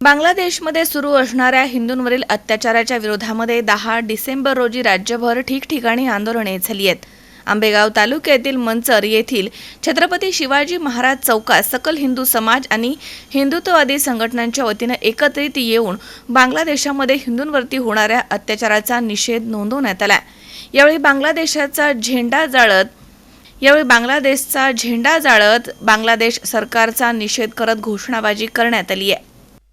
बांगलादेशमध्ये सुरू असणाऱ्या हिंदूंवरील अत्याचाराच्या विरोधामध्ये दहा डिसेंबर रोजी राज्यभर ठिकठिकाणी आंदोलने झाली आहेत. आंबेगाव तालुक्यातील मंचर येथील छत्रपती शिवाजी महाराज चौकात सकल हिंदू समाज आणि हिंदुत्ववादी संघटनांच्या वतीनं एकत्रित येऊन बांगलादेशामध्ये हिंदूंवरती होणाऱ्या अत्याचाराचा निषेध नोंदवण्यात आला. यावेळी बांगलादेशाचा झेंडा जाळत यावेळी बांगलादेशचा झेंडा जाळत बांगलादेश सरकारचा निषेध करत घोषणाबाजी करण्यात आली आहे.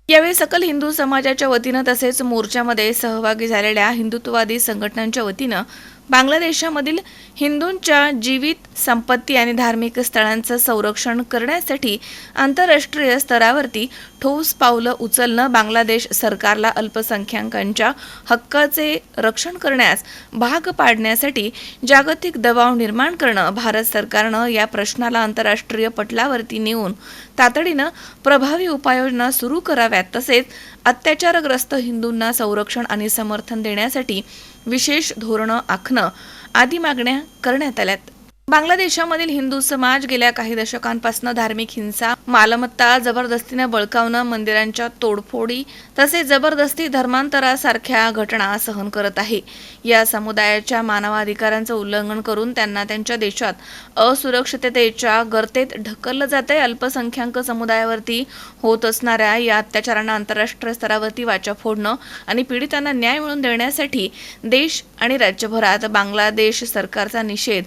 यावेळी सकल हिंदू समाजाच्या वतीनं तसेच मोर्चामध्ये सहभागी झालेल्या हिंदुत्ववादी संघटनांच्या वतीनं बांगलादेशामधील हिंदूंच्या जीवित संपत्ती आणि धार्मिक स्थळांचं संरक्षण करण्यासाठी आंतरराष्ट्रीय स्तरावरती ठोस पावलं उचलणं बांगलादेश सरकारला अल्पसंख्याकांच्या हक्काचे रक्षण करण्यास भाग पाडण्यासाठी जागतिक दबाव निर्माण करणं भारत सरकारनं या प्रश्नाला आंतरराष्ट्रीय पटलावरती नेऊन तातडीनं प्रभावी उपाययोजना सुरू कराव्यात. तसेच अत्याचारग्रस्त हिंदूंना संरक्षण आणि समर्थन देण्यासाठी विशेष धोरणं आखणं आदी मागण्या करण्यात आल्यात. बांगलादेशामधील हिंदू समाज गेल्या काही दशकांपासून धार्मिक हिंसा मालमत्ता जबरदस्तीने बळकावणं मंदिरांच्या तोडफोडी तसेच जबरदस्ती धर्मांतरासारख्या घटना सहन करत आहे. या समुदायाच्या मानवाधिकारांचं उल्लंघन करून त्यांना त्यांच्या देशात असुरक्षिततेच्या गर्तेत ढकललं जात आहे अल्पसंख्याक समुदायावरती होत असणाऱ्या या अत्याचारांना आंतरराष्ट्रीय स्तरावरती वाचा फोडणं आणि पीडितांना न्याय मिळवून देण्यासाठी देश आणि राज्यभरात बांगलादेश सरकारचा निषेध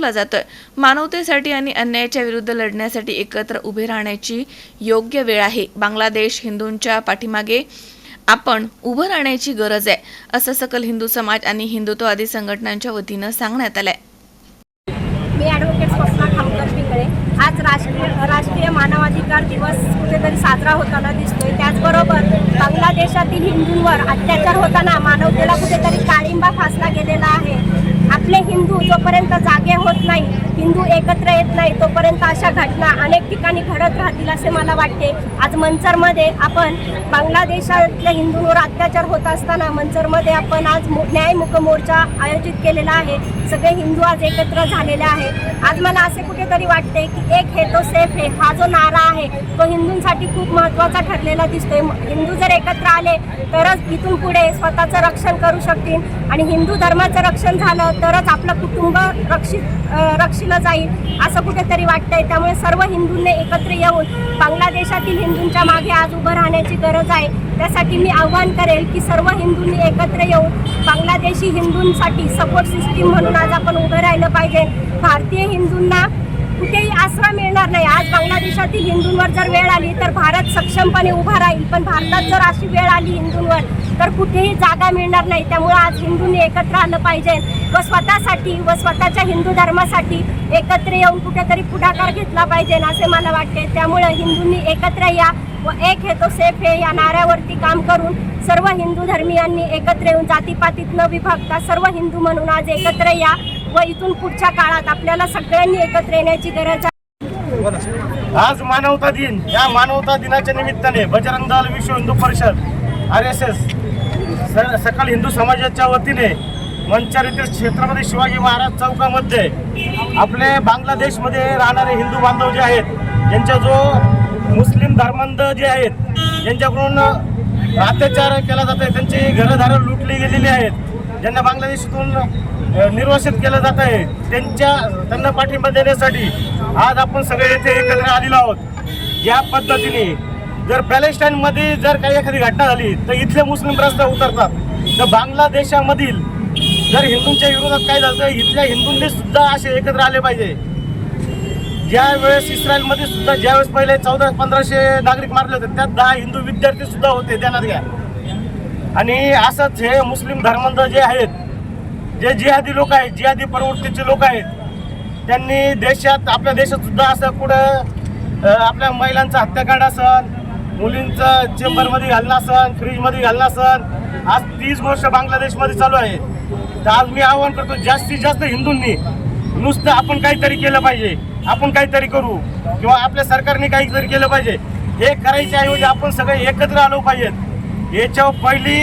नोंदवला जातोय. मानवतेसाठी आणि अन्यायाच्या विरुद्ध लढण्यासाठी एकत्र उभे राहण्याची योग्य वेळ आहे. बांगलादेश हिंदूंच्या पाठीमागे आपण उभं राहण्याची गरज आहे असं सकल हिंदू समाज आणि हिंदुत्ववादी संघटनांच्या वतीनं सांगण्यात आलंय. मी ॲडव्होकेट स्वप्ना खामकर पिंगळे. आज राष्ट्रीय राष्ट्रीय मानवाधिकार दिवस कुठेतरी साजरा होताना दिसतोय. त्याचबरोबर बांगलादेशातील हिंदूंवर अत्याचार होताना मानवतेला कुठेतरी काळिंबा फासला गेलेला आहे आपले हिंदू जोपर्यंत जागे होत नाही हिंदू एकत्र येत नाही तोपर्यंत अशा घटना अनेक ठिकाणी घडत राहतील असे मला वाटते. आज मंचरमध्ये आपण बांगलादेशातल्या हिंदूंवर अत्याचार होत असताना मंचरमध्ये आपण आज न्यायमुख मोर्चा आयोजित केलेला आहे. सगळे हिंदू आज एकत्र झालेले आहे आज मला असे कुठेतरी वाटते की एक हे तो सेफ आहे हा जो नारा आहे तो हिंदूंसाठी खूप महत्त्वाचा ठरलेला दिसतोय. हिंदू जर एकत्र आले तरच इथून पुढे स्वतःचं रक्षण करू शकतील. आणि हिंदू धर्माचं रक्षण झालं तरच आपलं कुटुंब रक्षित रक्षिलं जाईल असं कुठेतरी वाटतंय. त्यामुळे सर्व हिंदूंनी एकत्र येऊन बांगलादेशातील हिंदूंच्या मागे आज उभं राहण्याची गरज आहे. त्यासाठी मी आव्हान करेल की सर्व हिंदूंनी एकत्र येऊन बांगलादेशी हिंदूंसाठी सपोर्ट सिस्टीम म्हणून आज आपण उभं राहिलं पाहिजे. भारतीय हिंदूंना कुठेही आसरा मिळणार नाही. आज बांगलादेशातील हिंदूंवर जर वेळ आली तर भारत सक्षमपणे उभा राहील. पण भारतात जर अशी वेळ आली हिंदूंवर तर कुठेही जागा मिळणार नाही. त्यामुळे आज हिंदूंनी एकत्र आलं पाहिजे व स्वतःसाठी व स्वतःच्या हिंदू धर्मासाठी एकत्र येऊन कुठेतरी पुढाकार घेतला पाहिजे असे मला वाटते. त्यामुळे हिंदूंनी एकत्र या व एक हे तो सेफ हे या नाऱ्यावरती काम करून सर्व हिंदू धर्मियांनी एकत्र येऊन जातीपातीत न विभागता सर्व हिंदू म्हणून आज एकत्र या व इथून पुढच्या काळात आपल्याला सगळ्यांनी एकत्र येण्याची गरज आहे. आज मानवता दिन. या मानवता दिनाच्या निमित्ताने बजरंग दल विश्व Hindu Parishad R S S सकल हिंदू समाजाच्या वतीने मंचर येथील छत्रपती शिवाजी महाराज चौकामध्ये आपले बांगलादेशमध्ये राहणारे हिंदू बांधव जे आहेत ज्यांच्या जो मुस्लिम धर्मांध जे आहेत यांच्याकडून अत्याचार केला जात आहे. त्यांची घरंधारं लुटली गेलेली आहेत. ज्यांना बांगलादेशातून निर्वासित केलं जात आहे. त्यांच्या त्यांना पाठिंबा देण्यासाठी आज आपण सगळे येथे एकत्र आलेलो आहोत. या पद्धतीने जर पॅलेस्टाईनमध्ये जर काही एखादी घटना झाली तर इथले मुस्लिम रस्ता उतरतात. तर बांगलादेशामधील जर हिंदूंच्या विरोधात काय झालं तर इथल्या हिंदूंनी सुद्धा असे एकत्र आले पाहिजे. ज्या वेळेस इस्रायलमध्ये सुद्धा ज्यावेळेस पहिले चौदा पंधराशे नागरिक मारले होते त्यात दहा हिंदू विद्यार्थी सुद्धा होते ध्यानात घ्या. आणि असंच हे मुस्लिम धर्मांध जे आहेत जे जिहादी लोक आहेत जिहादी प्रवृत्तीचे लोक आहेत त्यांनी देशात आपल्या देशात सुद्धा असं कुठं आपल्या महिलांचा हत्याकांड असन मुलींचं चेंबरमध्ये घालणं असन फ्रीजमध्ये घालणं असन आज तीच गोष्ट बांगलादेशमध्ये चालू आहे. तर आज मी आवाहन करतो जास्तीत जास्त हिंदूंनी नुसतं आपण काहीतरी केलं पाहिजे. आपण काहीतरी करू. किंवा आपल्या सरकारने काहीतरी केलं पाहिजे. हे करायच्या ऐवजी आपण सगळे एकत्र आलो पाहिजेत. याच्यावर पहिली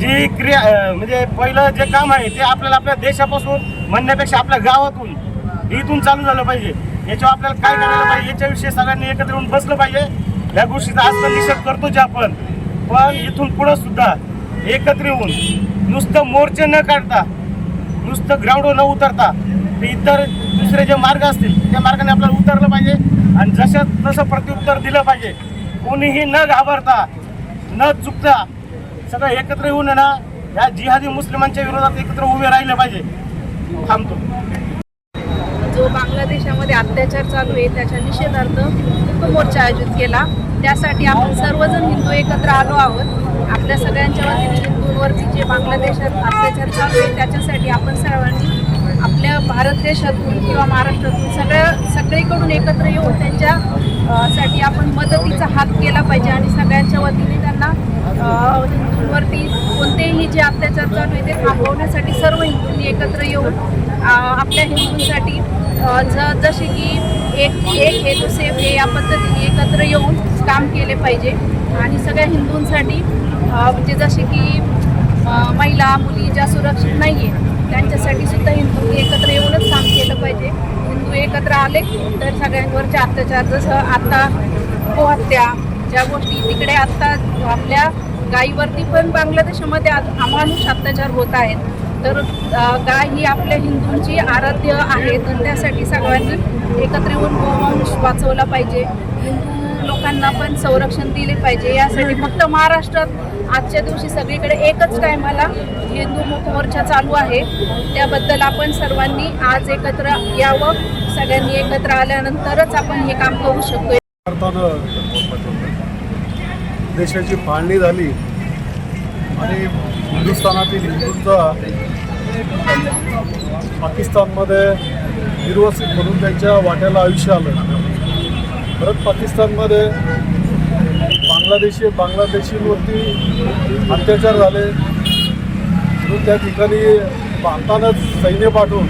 जी क्रिया म्हणजे पहिलं जे काम आहे ते आपल्याला आपल्या देशापासून म्हणण्यापेक्षा आपल्या गावातून इथून चालू झालं पाहिजे. याच्यावर आपल्याला काय करायला पाहिजे याच्याविषयी सगळ्यांनी एकत्र येऊन बसलं पाहिजे. या गोष्टीचा आज निषेध करतो जे आपण. पण इथून पुढं सुद्धा एकत्र येऊन नुसतं मोर्चे न काढता नुसतं ग्राउंडवर न उतरता इतर दुसरे जे मार्ग असतील त्या मार्गाने आपल्याला उतरलं पाहिजे आणि जशा तसं प्रत्युत्तर दिलं पाहिजे. कोणीही न घाबरता न चुकता सगळं एकत्र येऊन ना या जिहादी मुस्लिमांच्या विरोधात एकत्र उभे राहिले पाहिजे. थांबतो. जो बांगलादेशामध्ये अत्याचार चालू आहे त्याच्या निषेधार्थ हिंदू मोर्चा आयोजित केला. त्यासाठी आपण सर्वजण हिंदू एकत्र आलो आहोत. आपल्या सगळ्यांच्या वतीने हिंदूंवरती जे बांगलादेशात अत्याचार चालू आहे त्याच्यासाठी आपण सर्वांनी आपल्या भारत देशातून किंवा महाराष्ट्रातून सगळ्या सगळीकडून एकत्र येऊन त्यांच्या साठी आपण मदतीचा हात केला पाहिजे आणि सगळ्यांच्या वतीने त्यांना हिंदूंवरती कोणतेही जे अत्याचार चालू आहे ते थांबवण्यासाठी सर्व हिंदूंनी एकत्र येऊन आपल्या हिंदूंसाठी ज जसे की एक एक हेतू सेफ हे या पद्धतीने एकत्र येऊन काम केले पाहिजे. आणि सगळ्या हिंदूंसाठी म्हणजे जसे की महिला मुली ज्या सुरक्षित नाही आहे त्यांच्यासाठी सुद्धा हिंदू एकत्र येऊनच काम केलं पाहिजे. हिंदू एकत्र आले तर सगळ्यांवरचे अत्याचार जसं आता गोहत्या ज्या गोष्टी तिकडे आत्ता आपल्या गायीवरती पण बांगलादेशामध्ये अमानुष अत्याचार होत आहेत. तर गाय ही आपल्या हिंदूंची आराध्य आहे तर त्यासाठी सगळ्यांनी एकत्र येऊन गोवंश वाचवला पाहिजे. हिंदू लोकांना पण संरक्षण दिले पाहिजे. यासाठी फक्त महाराष्ट्रात आजच्या दिवशी सगळीकडे एकच टायमाला हिंदू मुख मोर्चा चालू आहे. त्याबद्दल आपण सर्वांनी आज एकत्र यावं. सगळ्यांनी एकत्र आल्यानंतरच आपण हे काम करू शकतो देशाची फाळणी झाली आणि हिंदुस्थानातील हिंदूंचा पाकिस्तानमध्ये निर्वसित म्हणून त्यांच्या वाट्याला आयुष्य आलं. परत पाकिस्तानमध्ये बांगलादेशी बांगलादेशींवरती अत्याचार झाले. म्हणून त्या ठिकाणी भारतानंच सैन्य पाठवून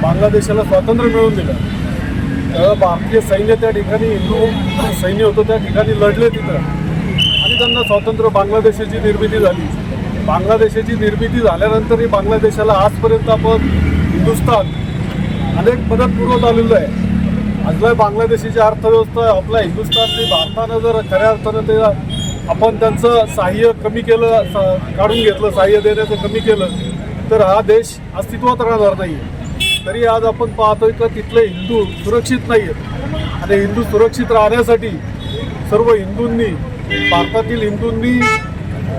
बांगलादेशाला स्वातंत्र्य मिळवून दिलं. तेव्हा भारतीय सैन्य त्या ठिकाणी हिंदू सैन्य होतं त्या ठिकाणी लढले तिथं. आणि त्यांना स्वातंत्र्य बांगलादेशाची निर्मिती झाली. बांगलादेशाची निर्मिती झाल्यानंतरही बांगलादेशाला आजपर्यंत आपण हिंदुस्थान अनेक मदत पुरवत आलेलो आहे. आजला बांगलादेशीची अर्थव्यवस्था आपल्या हिंदुस्थानची भारतानं जर खऱ्या अर्थानं ते आपण त्यांचं सहाय्य कमी केलं स- काढून घेतलं सहाय्य देण्याचं कमी केलं तर हा देश अस्तित्वात राहणार नाही तरी आज आपण पाहतोय का तिथले हिंदू सुरक्षित नाही आहेत आणि हिंदू सुरक्षित राहण्यासाठी सर्व हिंदूंनी भारतातील हिंदूंनी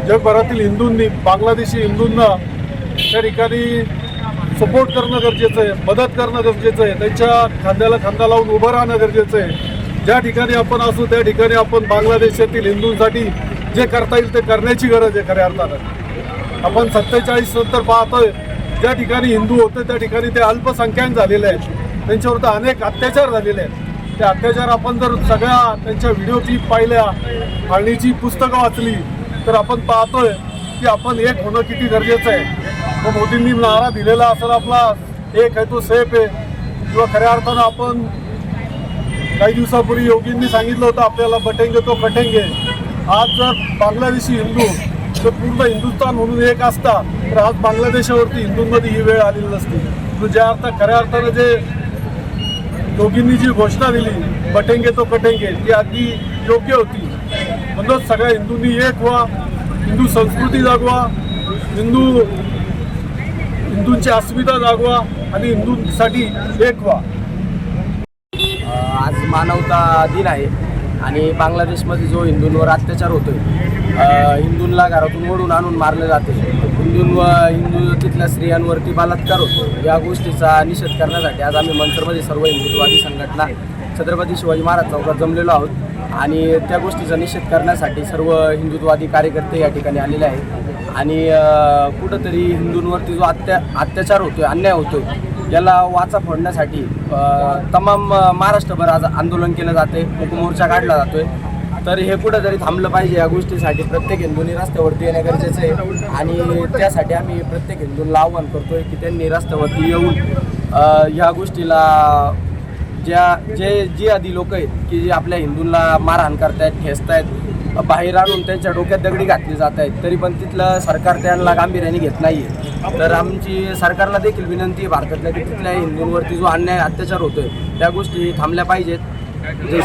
जगभरातील हिंदूंनी बांगलादेशी हिंदूंना त्या ठिकाणी सपोर्ट करणं गरजेचं आहे मदत करणं गरजेचं आहे त्यांच्या खांद्याला खांदा लावून उभं राहणं गरजेचं आहे. ज्या ठिकाणी आपण असू त्या ठिकाणी आपण बांगलादेशातील हिंदूंसाठी जे करता येईल ते करण्याची गरज आहे खऱ्या अर्थानं. आपण सत्तेचाळीस नंतर पाहतोय ज्या ठिकाणी हिंदू होते त्या ठिकाणी ते अल्पसंख्याक झालेले आहेत. त्यांच्यावर तर अनेक अत्याचार झालेले आहेत. ते अत्याचार आपण जर सगळ्या त्यांच्या व्हिडिओ क्लिप पाहिल्या फाळणीची पुस्तकं वाचली तर आपण पाहतोय की आपण एक होणं किती गरजेचं आहे. मग मोदींनी नारा दिलेला असेल आपला एक आहे तो सेफ आहे? किंवा खऱ्या अर्थानं आपण काही दिवसापूर्वी योगींनी सांगितलं होतं आपल्याला बटेंगे तो कटेंगे आज जर बांगलादेशी हिंदू जर पूर्ण हिंदुस्थान म्हणून एक असता तर आज बांगलादेशावरती हिंदूंमध्ये ही वेळ आलेली नसती. तर ज्या अर्थ खऱ्या अर्थानं जे योगींनी जी घोषणा दिली बटेंगे तो कटेंगे ती अगदी योग्य होती. म्हणूनच सगळ्या हिंदूंनी एक व्हा हिंदू संस्कृती जगवा हिंदू हिंदूंची अस्मिता जागवा आणि हिंदूंसाठी एक व्हा. आज मानवता दिन आहे आणि बांगलादेशमध्ये जो हिंदूंवर अत्याचार होतोय हिंदूंला हिंदूंना घरातून ओढून आणून मारले जाते. हिंदूंवर हिंदू तिथल्या स्त्रियांवरती बलात्कार होतो. या गोष्टीचा निषेध करण्यासाठी आज आम्ही मंत्रमध्ये सर्व हिंदुत्ववादी संघटना छत्रपती शिवाजी महाराज चौकात जमलेलो आहोत. आणि त्या गोष्टीचा निषेध करण्यासाठी सर्व हिंदुत्ववादी कार्यकर्ते या ठिकाणी आलेले आहेत. आणि कुठंतरी हिंदूंवरती जो अत्या अत्याचार होतोय अन्याय होतोय याला वाचा फोडण्यासाठी तमाम महाराष्ट्रभर आज आंदोलन केलं जाते मोर्चा काढला जातोय. तर हे कुठंतरी थांबलं पाहिजे या गोष्टीसाठी. प्रत्येक हिंदूंनी रस्त्यावरती येणं गरजेचं आहे. आणि त्यासाठी आम्ही प्रत्येक हिंदूंना आव्हान करतोय की त्यांनी रस्त्यावरती येऊन ह्या गोष्टीला ज्या जे जी आधी लोक आहेत की जे आपल्या हिंदूंना मारहाण करतायत खेचतायत बाहेर आणून त्यांच्या डोक्यात दगडी घातली जात आहेत तरी पण तिथलं सरकार त्यांना गांभीर्याने घेत नाही आहे तर आमची सरकारला देखील विनंती आहे भारतातल्या की तिथल्या हिंदूंवरती जो अन्याय अत्याचार होतोय त्या गोष्टी थांबल्या पाहिजेत. जय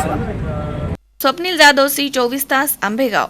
स्वप्नील जाधव सी चोवीस तास आंबेगाव.